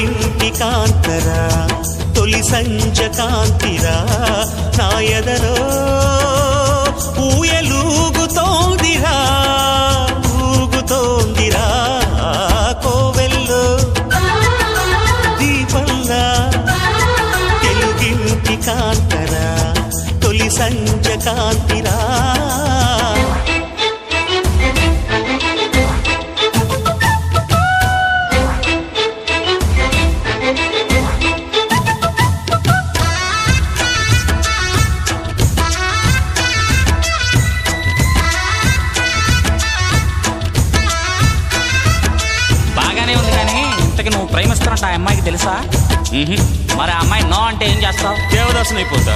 ఇంటి కాంతరా తొలి సంచ కాంతిరా నాయదరో ఊయలూగుతోందిరా ఊగుతోందిరా కోవెల్లో. దీపంలా తెలుగింటి కాంతరా తొలి సంచ కాంతిరా. ఇంతకి నువ్వు ప్రేమిస్తున్నట్టు ఆ అమ్మాయికి తెలుసా. మరి ఆ అమ్మాయి నో అంటే ఏం చేస్తావు? దేవదాసుని అయిపోతా